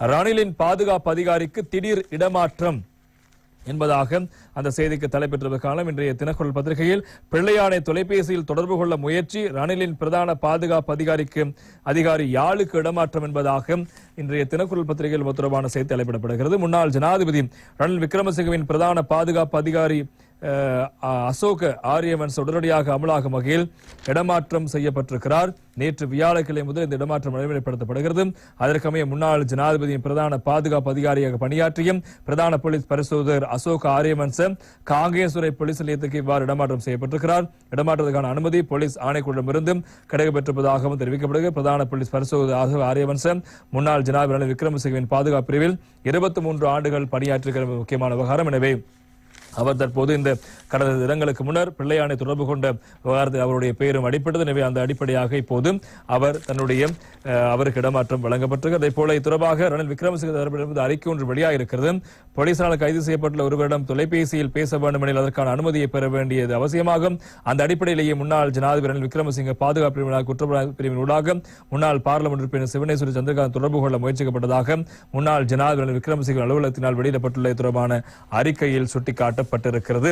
ரணிலின் பாதுகாப்பு அதிகாரிக்கு திடீர் இடமாற்றம் என்பதாக அந்த செய்திக்கு தலைப்பெற்றது காலம் இன்றைய தினக்குரல் பத்திரிகையில் பிள்ளையானை தொலைபேசியில் தொடர்பு கொள்ள முயற்சி ரணிலின் பிரதான பாதுகாப்பு அதிகாரிக்கு அதிகாரி யாழுக்கு இடமாற்றம் என்பதாக இன்றைய தினக்குரல் பத்திரிகையில் தொடர்பான செய்தி தலைப்பிடப்படுகிறது. முன்னாள் ஜனாதிபதி ரணில் விக்ரமசிங்கவின் பிரதான பாதுகாப்பு அதிகாரி அசோக ஆரியவன்ஸ் உடனடியாக அமலாகும் வகையில் இடமாற்றம் செய்யப்பட்டிருக்கிறார். நேற்று வியாழக்கிழமை முதல் இந்த இடமாற்றம் நடைமுறைப்படுத்தப்படுகிறது. அதற்கமைய முன்னாள் ஜனாதிபதியின் பிரதான பாதுகாப்பு அதிகாரியாக பணியாற்றியும் பிரதான போலீஸ் பரிசோதகர் அசோக் ஆரியவன்ச காங்கேஸ்வரை போலீஸ் நிலையத்துக்கு இவ்வாறு இடமாற்றம் செய்யப்பட்டிருக்கிறார். இடமாற்றத்துக்கான அனுமதி போலீஸ் ஆணைக்குழுவிடமிருந்தும் கிடைக்கப்பெற்றிருப்பதாகவும் தெரிவிக்கப்படுகிறது. பிரதான போலீஸ் பரிசோதகர் அசோக் ஆரியவன்ச முன்னாள் ஜனாதிபதி விக்ரமசிங்கவின் பாதுகாப்பு பிரிவில் இருபத்தி மூன்று ஆண்டுகள் பணியாற்றிருக்கிற முக்கியமான விவகாரம். எனவே அவர் தற்போது இந்த கடந்த தினங்களுக்கு முன்னர் பிள்ளையானை தொடர்பு கொண்ட விவகாரத்தில் அவருடைய பெயரும் அடிப்பட்டது எனவே அந்த அடிப்படையாக இப்போது அவர் தன்னுடைய அவருக்கு இடமாற்றம் வழங்கப்பட்டிருக்கிறது அதே போல இது தொடர்பாக ரணில் விக்ரமசிங்க தரப்பிலிருந்து அறிக்கை ஒன்று வெளியாக இருக்கிறது போலீசாரால் கைது செய்யப்பட்டுள்ள ஒருவரிடம் தொலைபேசியில் பேச வேண்டும் எனில் அதற்கான அனுமதியை பெற வேண்டியது அவசியமாகும். அந்த அடிப்படையிலேயே முன்னாள் ஜனாதிபதி ரணில் விக்ரமசிங்க பாதுகாப்பு பிரிவினால் குற்றப்புலனாய்வு பிரிவின் ஊடாக முன்னாள் பாராளுமன்ற உறுப்பினர் சிவனேஸ்வரி சந்திரகாந்த் தொடர்பு கொள்ள முயற்சிக்கப்பட்டதாக முன்னாள் ஜனாதிபதி ரணில் விக்ரமசிங்க அலுவலகத்தினால் வெளியிடப்பட்டுள்ள தொடர்பான அறிக்கையில் நடத்தப்பட்டிருக்கிறது